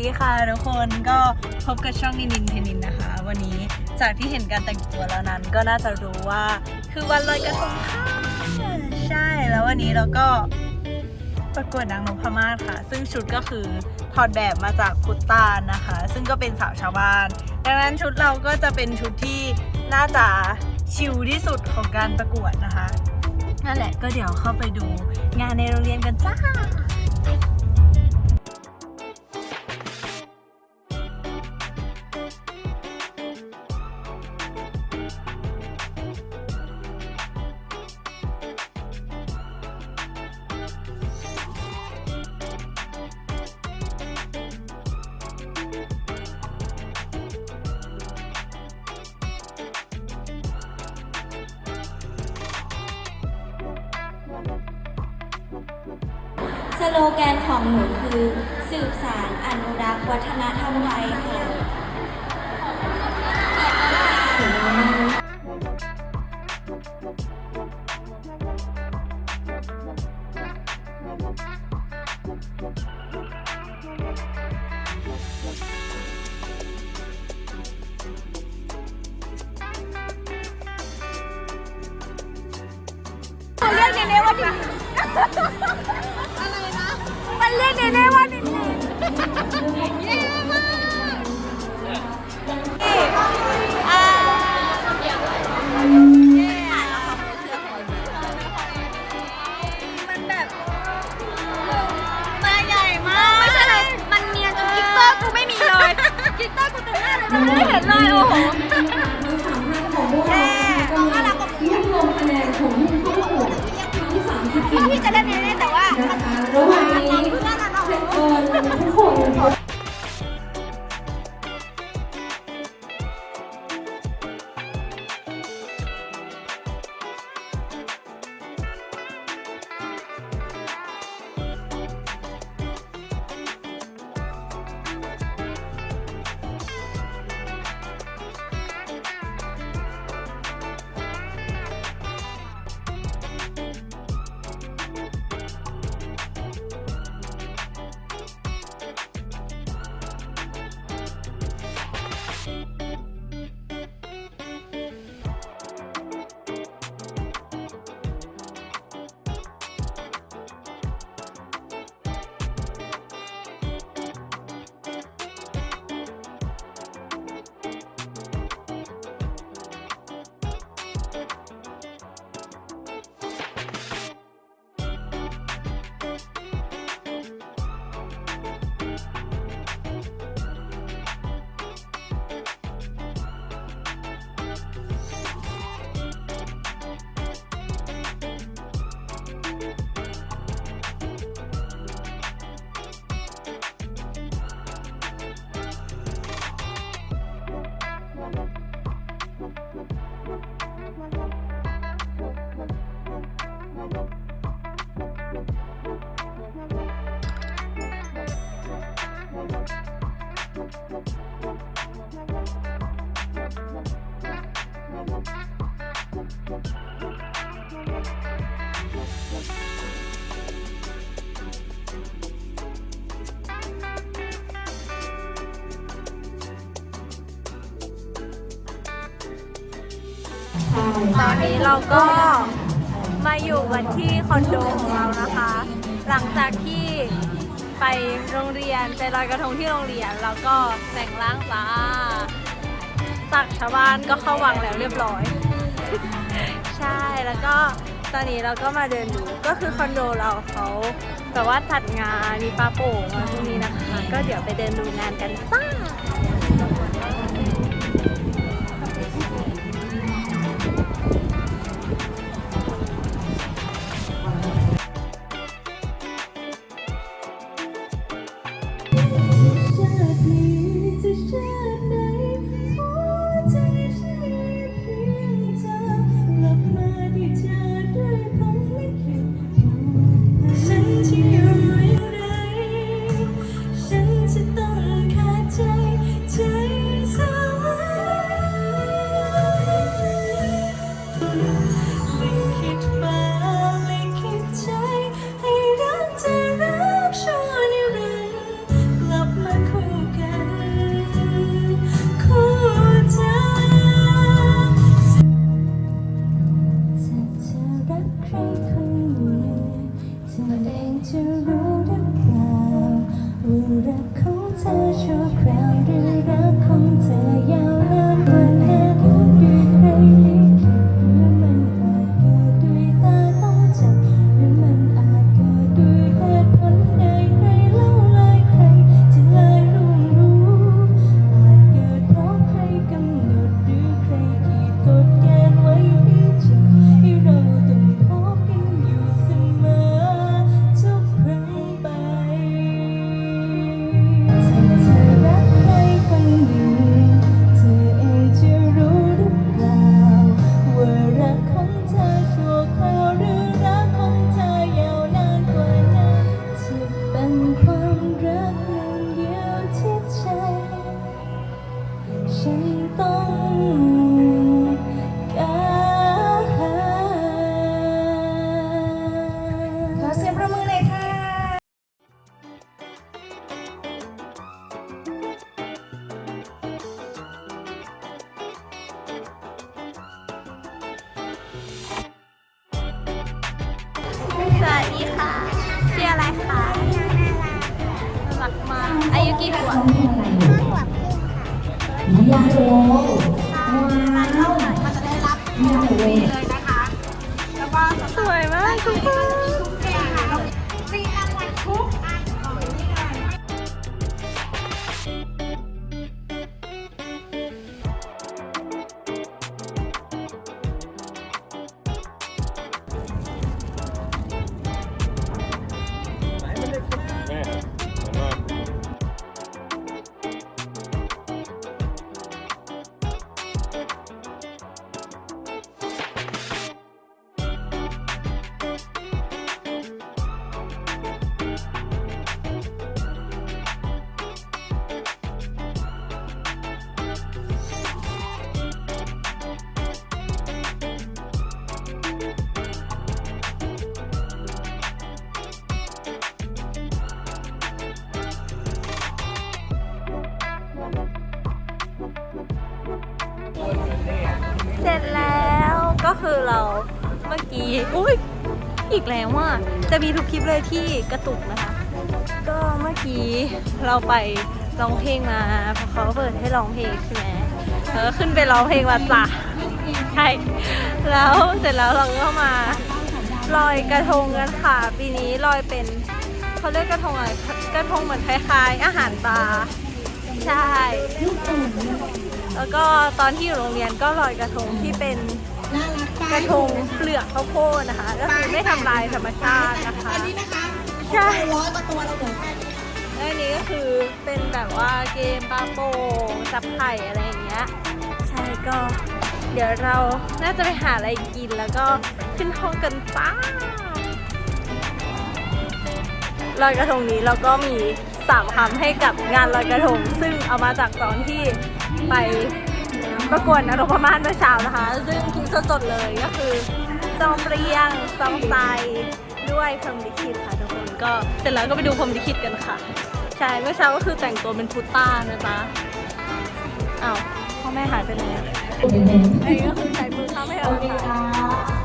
ดีคนก็พบกับช่องนินินเทนินนะคะ วันนี้จากที่เห็นการแต่งตัวแล้วนั้นก็น่าจะรู้ว่าคือวันลอยกระทงค่ะใช่แล้ววันนี้เราก็ประกวดนางนพมาศค่ะ ซึ่งชุดก็คือถอดแบบมาจากพุตตานนะคะ ซึ่งก็เป็นสาวชาวบ้าน ดังนั้นชุดเราก็จะเป็นชุดที่น่าจะชิลที่สุดของการประกวดนะคะนั่นแหละก็เดี๋ยวเข้าไปดูงานในโรงเรียนกันจ้า โลแกนของหนูคือ สืบสารอนุรักษ์วัฒนธรรมไทยค่ะ เรียกเนเน่ว่าดิ มันเรียกเตอนนี้เราก็มาอยู่กันที่คอนโดของเรานะคะ หลังจากที่ไปโรงเรียนไปลอยกระทงที่โรงเรียนแล้วก็แต่งร่างจ้าจากชาวบ้านก็เข้าวังแล้วเรียบร้อย ใช่แล้วก็ตอนนี้เราก็มาเดินดูก็คือคอนโดเราเขาแบบว่าจัดงานมีปลาโป่งมาพรุ่งนี้นะคะ ก็เดี๋ยวไปเดินดูงานกันจ้า โอ้โหมันเท่าไหร่มันจะได้รับของฟรีเลยนะคะ แล้วก็สวยมากทุกคน คือเราเมื่อกี้อุ้ยอีกแล้วว่าจะมีทุกคลิปเลยที่กระตุกนะคะ ก็เมื่อกี้เราไปร้องเพลงมาเพราะเขาเปิดให้ร้องเพลงใช่ไหมแล้วก็ขึ้นไปร้องเพลงมาจ้ะใช่แล้วเสร็จแล้วเราก็มาลอยกระทงกันค่ะปีนี้ลอยเป็นเขาเรียกกระทงอะไรกระทงเหมือนคล้ายๆ อาหารปลาใช่แล้วก็ตอนที่อยู่โรงเรียนก็ลอยกระทงที่เป็น กระทงเปลือกข้าวโพดนะคะก็คือไม่ทำลายธรรมชาตินะคะ อันนี้นะคะใช่ ร้อยกว่าตัวเราเหลือแค่นี้แล้วอันนี้ก็คือเป็นแบบว่าเกมปลาโป่งจับไข่อะไรอย่างเงี้ยใช่ก็ เดี๋ยวเราน่าจะไปหาอะไรกินแล้วก็ขึ้นห้องกันป้าลอยกระทงนี้เราก็มีสามคำให้กับงานลอยกระทง ซึ่งเอามาจากตอนที่ไป ประกวดนรกมาศเมื่อเช้านะคะ ซึ่งคิดสดๆเลยก็คือซองเปรียงซองไซด้วยพรหมลิขิตค่ะทุกคนก็เสร็จแล้วก็ไปดูพรหมลิขิตกันค่ะ ใช่เมื่อเช้าก็คือแต่งตัวเป็นพุตต้านะจ๊ะอ้าวพ่อแม่หายไปไหนอะอันนี้ก็คือใช้มือข้าไม่เอาโอเคค่ะ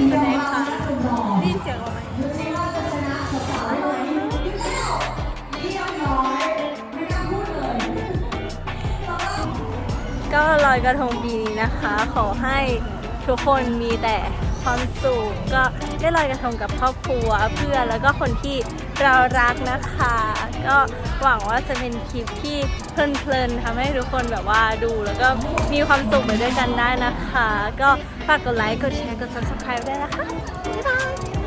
ชเชสแนด์สแน็คค่ะได้ยินเสียงเราไหมก็ลอยกระทงปีนี้นะคะ ขอให้ทุกคนมีแต่ความสุขก็ได้ลอยกระทงกับครอบครัวเพื่อนแล้วก็คนที่ เรารักนะคะ ก็หวังว่าจะเป็นคลิปที่เพลินๆทำให้ทุกคนแบบว่าดูแล้วก็มีความสุขไปด้วยกันได้นะคะ ก็ฝากกดไลค์กดแชร์กด subscribe ด้วยนะคะบ๊ายบาย